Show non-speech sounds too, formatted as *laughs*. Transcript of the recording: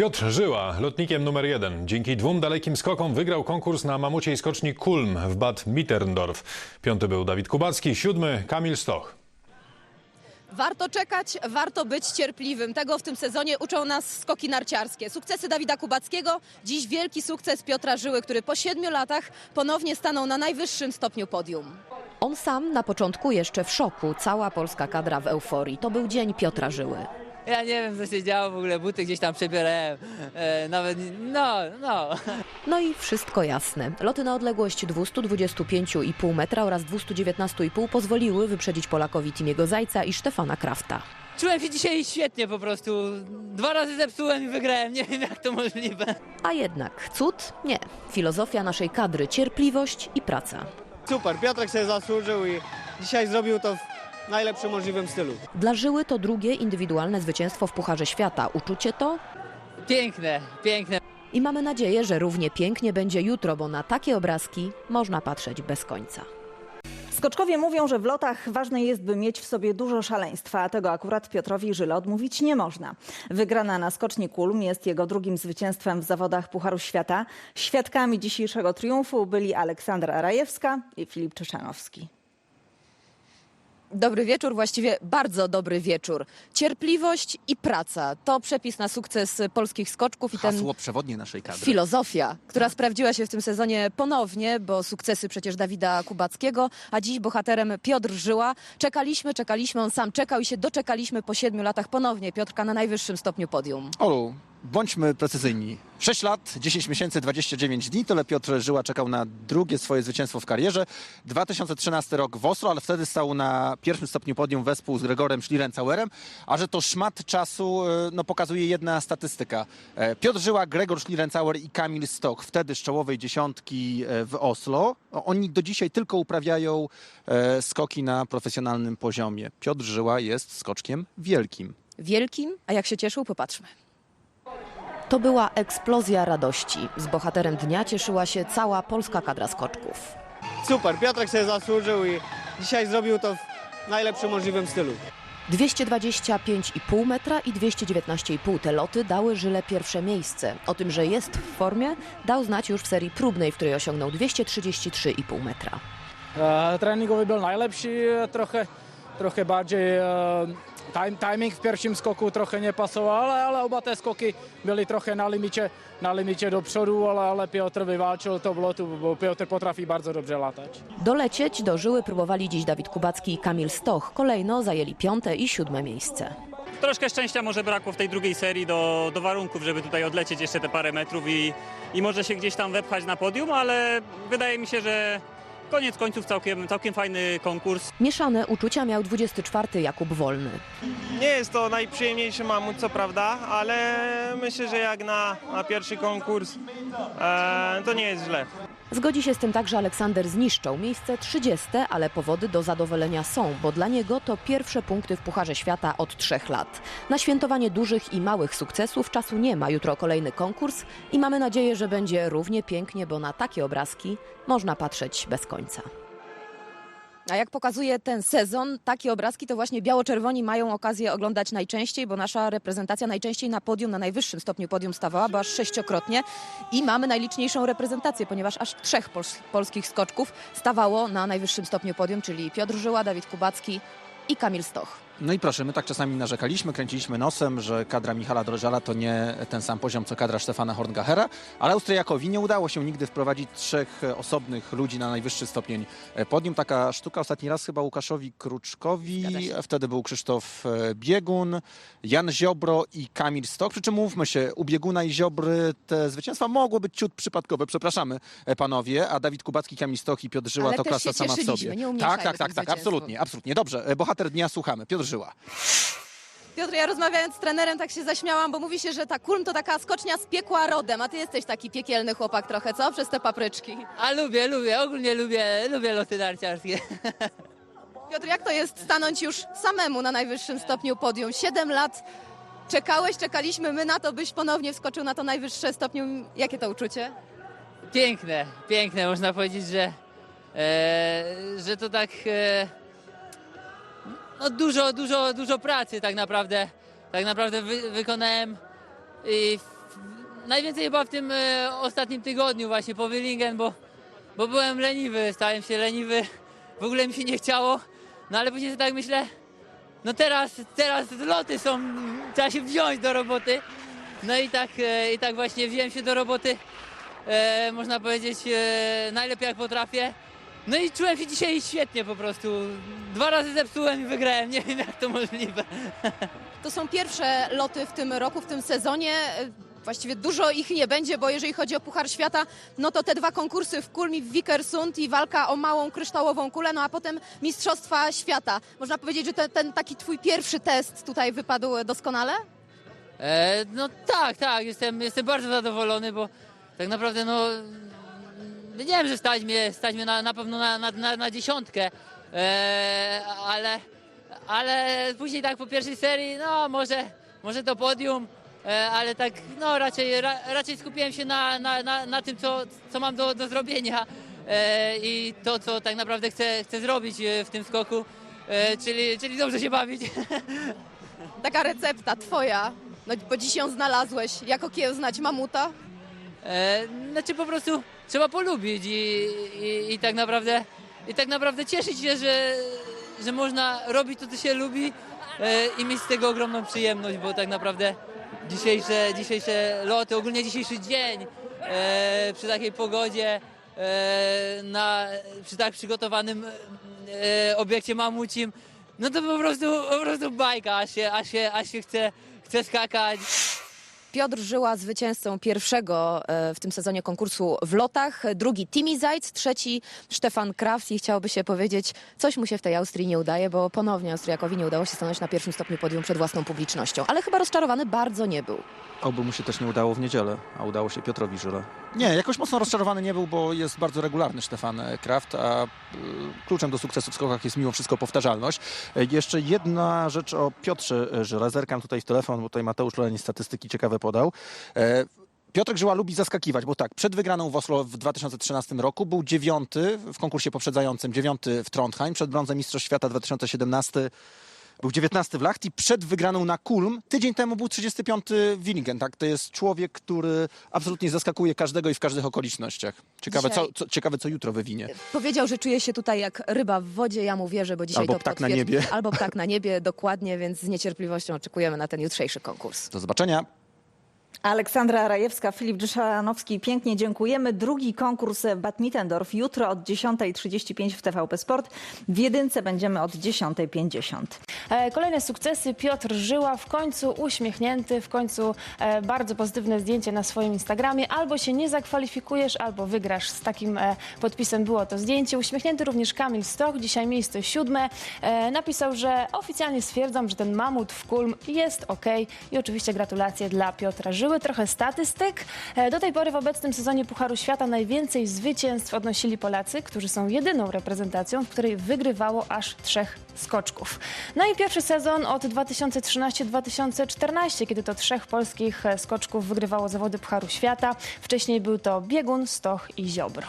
Piotr Żyła, lotnikiem numer jeden. Dzięki dwóm dalekim skokom wygrał konkurs na mamuciej skoczni Kulm w Bad Mitterndorf. Piąty był Dawid Kubacki, siódmy Kamil Stoch. Warto czekać, warto być cierpliwym. Tego w tym sezonie uczą nas skoki narciarskie. Sukcesy Dawida Kubackiego, dziś wielki sukces Piotra Żyły, który po siedmiu latach ponownie stanął na najwyższym stopniu podium. On sam na początku jeszcze w szoku, cała polska kadra w euforii. To był dzień Piotra Żyły. Ja nie wiem, co się działo w ogóle, buty gdzieś tam przebierałem, e, nawet, no, no. No i wszystko jasne. Loty na odległość 225,5 metra oraz 219,5 pozwoliły wyprzedzić Polakowi Timiego Zajca i Stefana Krafta. Czułem się dzisiaj świetnie po prostu, dwa razy zepsułem i wygrałem, nie wiem jak to możliwe. A jednak cud? Nie. Filozofia naszej kadry, cierpliwość i praca. Super, Piotrek sobie zasłużył i dzisiaj zrobił to w najlepszym możliwym stylu. Dla Żyły to drugie indywidualne zwycięstwo w Pucharze Świata. Uczucie to? Piękne, piękne. I mamy nadzieję, że równie pięknie będzie jutro, bo na takie obrazki można patrzeć bez końca. Skoczkowie mówią, że w lotach ważne jest, by mieć w sobie dużo szaleństwa, a tego akurat Piotrowi Żyle odmówić nie można. Wygrana na skoczni Kulm jest jego drugim zwycięstwem w zawodach Pucharu Świata. Świadkami dzisiejszego triumfu byli Aleksandra Rajewska i Filip Czeszanowski. Dobry wieczór, właściwie bardzo dobry wieczór. Cierpliwość i praca to przepis na sukces polskich skoczków i ten Hasło przewodnie naszej kadry. Filozofia, która sprawdziła się w tym sezonie ponownie, bo sukcesy przecież Dawida Kubackiego, a dziś bohaterem Piotr Żyła. Czekaliśmy, czekaliśmy, on sam czekał i się doczekaliśmy po siedmiu latach ponownie Piotrka na najwyższym stopniu podium. Olu, bądźmy precyzyjni. 6 lat, 10 miesięcy, 29 dni. Tyle Piotr Żyła czekał na drugie swoje zwycięstwo w karierze. 2013 rok w Oslo, ale wtedy stał na pierwszym stopniu podium wespół z Gregorem Schlierencauerem. A że to szmat czasu, e, no pokazuje jedna statystyka. E, Piotr Żyła, Gregor Schlierencauer i Kamil Stoch, wtedy z czołowej dziesiątki e, w Oslo. Oni do dzisiaj tylko uprawiają skoki na profesjonalnym poziomie. Piotr Żyła jest skoczkiem wielkim. Wielkim, a jak się cieszył, popatrzmy. To była eksplozja radości. Z bohaterem dnia cieszyła się cała polska kadra skoczków. Super, Piotrek sobie zasłużył i dzisiaj zrobił to w najlepszym możliwym stylu. 225,5 metra i 219,5 te loty dały Żyle pierwsze miejsce. O tym, że jest w formie, dał znać już w serii próbnej, w której osiągnął 233,5 metra. E, Treningowy był najlepszy, e, trochę, trochę bardziej e, time, timing w pierwszym skoku trochę nie pasował, ale, ale oba te skoki były trochę na limicie, na limicie do przodu, ale, ale Piotr wywalczył to w lotu, bo Piotr potrafi bardzo dobrze latać. Dolecieć do Żyły próbowali dziś Dawid Kubacki i Kamil Stoch. Kolejno zajęli piąte i siódme miejsce. Troszkę szczęścia może brakło w tej drugiej serii do, do warunków, żeby tutaj odlecieć jeszcze te parę metrów i, i może się gdzieś tam wepchać na podium, ale wydaje mi się, że koniec końców całkiem, całkiem fajny konkurs. Mieszane uczucia miał 24 Jakub Wolny. Nie jest to najprzyjemniejszy mamut, co prawda, ale myślę, że jak na, na pierwszy konkurs e, to nie jest źle. Zgodzi się z tym także Aleksander Zniszczał. Miejsce 30, ale powody do zadowolenia są, bo dla niego to pierwsze punkty w Pucharze Świata od trzech lat. Na świętowanie dużych i małych sukcesów czasu nie ma. Jutro kolejny konkurs i mamy nadzieję, że będzie równie pięknie, bo na takie obrazki można patrzeć bez końca. A jak pokazuje ten sezon, takie obrazki to właśnie biało-czerwoni mają okazję oglądać najczęściej, bo nasza reprezentacja najczęściej na podium, na najwyższym stopniu podium stawała, bo aż sześciokrotnie. I mamy najliczniejszą reprezentację, ponieważ aż trzech pols- polskich skoczków stawało na najwyższym stopniu podium, czyli Piotr Żyła, Dawid Kubacki i Kamil Stoch. No i proszę, my tak czasami narzekaliśmy, kręciliśmy nosem, że kadra Michala Drożala to nie ten sam poziom, co kadra Stefana Horngachera, ale Austriakowi nie udało się nigdy wprowadzić trzech osobnych ludzi na najwyższy stopień podium. Taka sztuka ostatni raz chyba Łukaszowi Kruczkowi, wtedy był Krzysztof e, Biegun, Jan Ziobro i Kamil Stok. Przy czym mówmy się, u Bieguna i Ziobry te zwycięstwa mogły być ciut przypadkowe, przepraszamy e, panowie, a Dawid Kubacki, Kamil Stok i Piotr Żyła Ale to klasa sama w sobie. nie tak, tak, tak, tak, absolutnie, absolutnie. Dobrze, e, bohater dnia słuchamy. Piotr Żyła. Piotr, ja rozmawiając z trenerem tak się zaśmiałam, bo mówi się, że ta kulm to taka skocznia z piekła rodem, a ty jesteś taki piekielny chłopak trochę, co? Przez te papryczki. A lubię, lubię, ogólnie lubię, lubię loty narciarskie. Piotr, jak to jest stanąć już samemu na najwyższym stopniu podium? Siedem lat czekałeś, czekaliśmy my na to, byś ponownie wskoczył na to najwyższe stopniu. Jakie to uczucie? Piękne, piękne, można powiedzieć, że, e, że to tak e, no dużo, dużo, dużo pracy tak naprawdę, tak naprawdę wy, wykonałem i najwięcej chyba w tym e, ostatnim tygodniu właśnie po Willingen, bo, bo byłem leniwy, stałem się leniwy, w ogóle mi się nie chciało, no ale później tak myślę, no teraz, teraz loty są, trzeba się wziąć do roboty, no i tak, e, i tak właśnie wziąłem się do roboty, e, można powiedzieć e, najlepiej jak potrafię, no i czułem się dzisiaj świetnie po prostu, dwa razy zepsułem i wygrałem, nie wiem jak to możliwe. To są pierwsze loty w tym roku, w tym sezonie. Właściwie dużo ich nie będzie, bo jeżeli chodzi o Puchar Świata, no to te dwa konkursy w Kulm i w Vikersund i walka o małą kryształową kulę, no a potem Mistrzostwa Świata. Można powiedzieć, że te, ten taki twój pierwszy test tutaj wypadł doskonale? E, no tak, tak, jestem, jestem bardzo zadowolony, bo tak naprawdę no nie wiem, że stać mnie, stać mnie na, na pewno na, na, na, na dziesiątkę, e, ale, ale później tak po pierwszej serii, no może, może to podium, e, ale tak no raczej, ra, raczej skupiłem się na, na, na, na tym, co, co mam do, do zrobienia e, i to, co tak naprawdę chcę, chcę zrobić e, w tym skoku, e, czyli, czyli dobrze się bawić. *laughs* Taka recepta twoja, no bo dziś ją znalazłeś. Jak okiełznać mamuta? E, znaczy po prostu trzeba polubić i, i, i tak naprawdę i tak naprawdę cieszyć się, że, że można robić to, co się lubi e, i mieć z tego ogromną przyjemność, bo tak naprawdę dzisiejsze, dzisiejsze loty, ogólnie dzisiejszy dzień e, przy takiej pogodzie, e, na, przy tak przygotowanym obiekcie mamucim, no to po prostu, po prostu bajka, aż się, aż się, aż się chce, chce skakać. Piotr Żyła zwycięzcą pierwszego e, w tym sezonie konkursu w lotach, drugi Timi Zajc, trzeci Stefan Kraft i chciałoby się powiedzieć, coś mu się w tej Austrii nie udaje, bo ponownie Austriakowi nie udało się stanąć na pierwszym stopniu podium przed własną publicznością, ale chyba rozczarowany bardzo nie był. Oby mu się też nie udało w niedzielę, a udało się Piotrowi Żyle. Nie, jakoś mocno rozczarowany nie był, bo jest bardzo regularny Stefan Kraft, a y, kluczem do sukcesu w skokach jest mimo wszystko powtarzalność. Y, Jeszcze jedna rzecz o Piotrze Żyle. Zerkam tutaj w telefon, bo tutaj Mateusz Loleni statystyki ciekawe podał. E, Piotrek Żyła lubi zaskakiwać, bo tak, przed wygraną w Oslo w 2013 roku był dziewiąty w konkursie poprzedzającym, dziewiąty w Trondheim, przed brązem Mistrzostw Świata 2017 był 19 w Lahti, przed wygraną na Kulm. Tydzień temu był 35 w Willingen. Tak? To jest człowiek, który absolutnie zaskakuje każdego i w każdych okolicznościach. Ciekawe, Dzisiaj- co, co, ciekawe co jutro wywinie. Powiedział, że czuje się tutaj jak ryba w wodzie, ja mu wierzę, bo dzisiaj Albo to ptak na niebie. Albo ptak na niebie, dokładnie, więc z niecierpliwością oczekujemy na ten jutrzejszy konkurs. Do zobaczenia. Aleksandra Rajewska, Filip Drzeszanowski, pięknie dziękujemy. Drugi konkurs Bad Mittendorf jutro od 10.35 w TVP Sport. W jedynce będziemy od 10.50. E, Kolejne sukcesy. Piotr Żyła w końcu uśmiechnięty, w końcu e, bardzo pozytywne zdjęcie na swoim Instagramie. Albo się nie zakwalifikujesz, albo wygrasz. Z takim e, podpisem było to zdjęcie. Uśmiechnięty również Kamil Stoch, dzisiaj miejsce siódme. Napisał, że oficjalnie stwierdzam, że ten mamut w Kulm jest ok. I oczywiście gratulacje dla Piotra Żyły. Trochę statystyk. Do tej pory w obecnym sezonie Pucharu Świata najwięcej zwycięstw odnosili Polacy, którzy są jedyną reprezentacją, w której wygrywało aż trzech skoczków. No i pierwszy sezon od 2013-2014, kiedy to trzech polskich e, skoczków wygrywało zawody Pucharu Świata. Wcześniej był to Biegun, Stoch i Ziobro.